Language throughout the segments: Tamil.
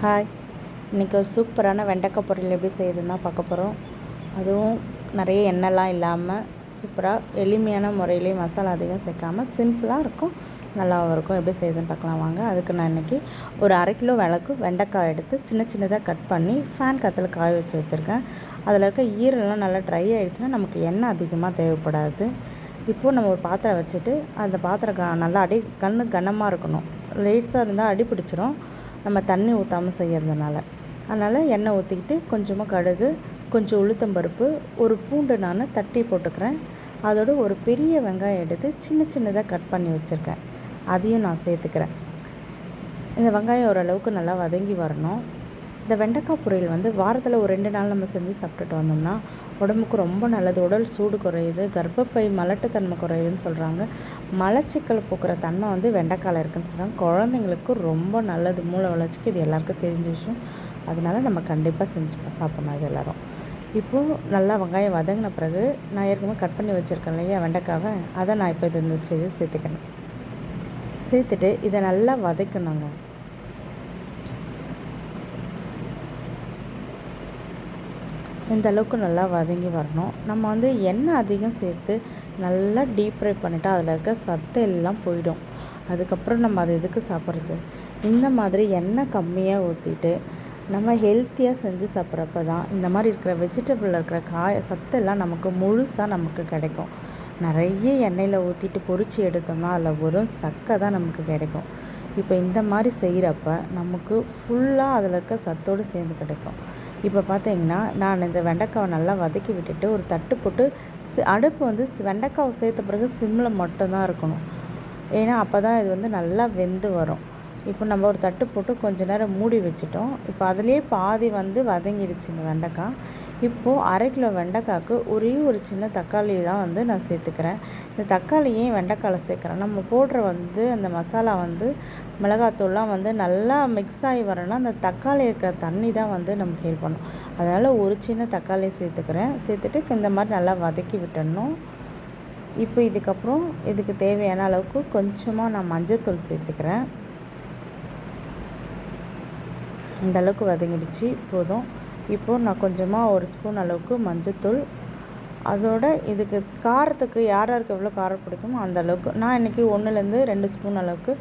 ஹாய் இன்றைக்கி ஒரு சூப்பரான வெண்டைக்காய் பொரியல் எப்படி செய்யுதுன்னா பார்க்க போகிறோம் அதுவும் நிறைய எண்ணெய்லாம் இல்லாமல் சூப்பராக எளிமையான முறையிலே மசாலா அதிகம் சேர்க்காமல் சிம்பிளாக இருக்கும் நல்லாவும் இருக்கும். எப்படி செய்யுதுன்னு பார்க்கலாம் வாங்க. அதுக்கு நான் இன்றைக்கி ஒரு அரை கிலோ விளக்கு வெண்டைக்காய் எடுத்து சின்ன சின்னதாக கட் பண்ணி ஃபேன் கத்தில் காய வச்சு வச்சுருக்கேன். அதில் இருக்க ஈரெல்லாம் நல்லா ட்ரை ஆகிடுச்சுன்னா நமக்கு எண்ணெய் அதிகமாக தேவைப்படாது. இப்போது நம்ம ஒரு பாத்திரம் வச்சுட்டு அந்த பாத்திரம் நல்லா அடி கண்ணு கனமாக இருக்கணும். லேட்ஸாக இருந்தால் அடி பிடிச்சிரும் நம்ம தண்ணி ஊற்றாமல் செய்கிறதுனால அதனால் எண்ணெய் ஊற்றிக்கிட்டு கொஞ்சமாக கடுகு கொஞ்சம் உளுத்தம்பருப்பு ஒரு பூண்டு நான் தட்டி போட்டுக்கிறேன். அதோடு ஒரு பெரிய வெங்காயம் எடுத்து சின்ன சின்னதாக கட் பண்ணி வச்சுருக்கேன். அதையும் நான் சேர்த்துக்கிறேன். இந்த வெங்காயம் ஓரளவுக்கு நல்லா வதங்கி வரணும். இந்த வெண்டைக்காய் பொரியல் வந்து வாரத்தில் ஒரு ரெண்டு நாள் நம்ம செஞ்சு சாப்பிட்டுட்டு வந்தோம்னா உடம்புக்கு ரொம்ப நல்லது உடல் சூடு குறையுது கர்ப்பப்பை மலட்டுத்தன்மை குறையுதுன்னு சொல்கிறாங்க மலச்சிக்கல் போக்குற தன்மை வந்து வெண்டைக்காயில் இருக்குதுன்னு சொல்கிறாங்க குழந்தைங்களுக்கு ரொம்ப நல்லது மூளை வளர்ச்சிக்கு இது எல்லாருக்கும் தெரிஞ்ச விஷயம். அதனால நம்ம கண்டிப்பாக செஞ்சு சாப்பிட்ணும் இது எல்லோரும். இப்போது நல்லா வெங்காயம் வதங்கின பிறகு நான் ஏற்கனவே கட் பண்ணி வச்சுருக்கேன் இல்லையா வெண்டைக்காவை? அதை நான் இப்போ இது இந்த ஸ்டேஜில் சேர்த்துக்கணும் சேர்த்துட்டு இதை நல்லா வதக்கணுங்க. இந்த அளவுக்கு நல்லா வதங்கி வரணும். நம்ம வந்து எண்ணெய் அதிகம் சேர்த்து நல்லா டீப் ஃப்ரை பண்ணிவிட்டு அதில் இருக்க சத்து எல்லாம் போயிடும். அதுக்கப்புறம் நம்ம அதை எதுக்கு சாப்பிட்றது? இந்த மாதிரி எண்ணெய் கம்மியாக ஊற்றிட்டு நம்ம ஹெல்த்தியாக செஞ்சு சாப்பிட்றப்ப தான் இந்த மாதிரி இருக்கிற வெஜிடபிளில் இருக்கிற காய சத்தெல்லாம் நமக்கு முழுசாக நமக்கு கிடைக்கும். நிறைய எண்ணெயில் ஊற்றிட்டு பொறிச்சு எடுத்தோம்னா அதில் வெறும் சக்கை தான் நமக்கு கிடைக்கும். இப்போ இந்த மாதிரி செய்கிறப்ப நமக்கு ஃபுல்லாக அதில் இருக்க சத்தோடு சேர்ந்து கிடைக்கும். இப்போ பார்த்தீங்கன்னா நான் இந்த வெண்டைக்காவை நல்லா வதக்கி விட்டுட்டு ஒரு தட்டு போட்டு அடுப்பு வந்து வெண்டைக்காவை சேர்த்த பிறகு சிம்மில் மட்டும்தான் இருக்கணும். ஏன்னா அப்போ தான் இது வந்து நல்லா வெந்து வரும். இப்போ நம்ம ஒரு தட்டு போட்டு கொஞ்ச நேரம் மூடி வச்சுட்டோம். இப்போ அதுலேயே பாதி வந்து வதங்கிடுச்சு இந்த வெண்டைக்காய் இப்போது அரை கிலோ வெண்டைக்காய்க்கு ஒரே ஒரு சின்ன தக்காளி தான் வந்து நான் சேர்த்துக்கிறேன். இந்த தக்காளியும் வெண்டைக்காயில் சேர்க்குறேன் நம்ம போடுற வந்து அந்த மசாலா வந்து மிளகாத்தூள்லாம் வந்து நல்லா மிக்ஸ் ஆகி வரணும்னா அந்த தக்காளி இருக்கிற தண்ணி தான் வந்து நமக்கு ஹெல்ப் பண்ணும். அதனால் ஒரு சின்ன தக்காளி சேர்த்துக்கிறேன். சேர்த்துட்டு இந்த மாதிரி நல்லா வதக்கி விட்டுடணும். இப்போ இதுக்கப்புறம் இதுக்கு தேவையான அளவுக்கு கொஞ்சமாக நான் மஞ்சத்தூள் சேர்த்துக்கிறேன். இந்த அளவுக்கு வதங்கிடுச்சு. போதும். இப்போது நான் கொஞ்சமாக ஒரு ஸ்பூன் அளவுக்கு மஞ்சத்தூள். அதோட இதுக்கு காரத்துக்கு யார் யாருக்கு எவ்வளோ காரம் பிடிக்குமோ அந்த அளவுக்கு. நான் இன்றைக்கி ஒன்றுலேருந்து ரெண்டு ஸ்பூன் அளவுக்கு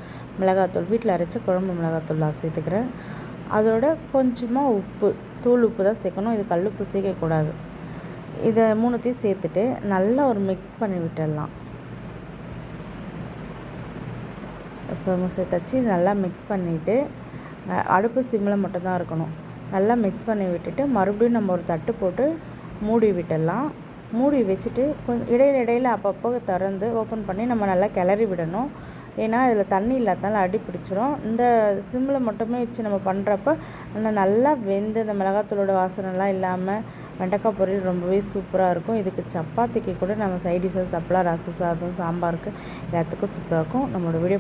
மிளகாத்தூள் வீட்டில் அரைச்ச குழம்பு மிளகாத்தூள் நான் சேர்த்துக்கிறேன். அதோட கொஞ்சமாக உப்பு தூள் உப்பு தான் சேர்க்கணும். இது கல் உப்பு சேர்க்கக்கூடாது. இதை மூணுத்தையும் சேர்த்துட்டு நல்லா ஒரு மிக்ஸ் பண்ணி விட்டுடலாம். இப்போ சேர்த்தாச்சு. நல்லா மிக்ஸ் பண்ணிவிட்டு அடுப்பு சிம்மில் மட்டும்தான் இருக்கணும். நல்லா மிக்ஸ் பண்ணி விட்டுட்டு மறுபடியும் நம்ம ஒரு தட்டு போட்டு மூடி விட்டுடலாம். மூடி வச்சுட்டு கொஞ்சம் இடையில இடையில் அப்பப்போ திறந்து ஓப்பன் பண்ணி நம்ம நல்லா கிளறி விடணும். ஏன்னா இதில் தண்ணி இல்லாதனால அடி பிடிச்சிரும். இந்த சிம்மில் மட்டுமே வச்சு நம்ம பண்ணுறப்ப நல்லா வெந்து இந்த மிளகாத்தூளோட வாசனைலாம் இல்லாமல் வெண்டைக்காய் பொரியல் ரொம்பவே சூப்பராக இருக்கும். இதுக்கு சப்பாத்திக்கு கூட நம்ம சைடிஷாக சப்ளா ரசம் சாதம் சாம்பாருக்கு எல்லாத்துக்கும் சூப்பராக இருக்கும். நம்மளோட வீடியோ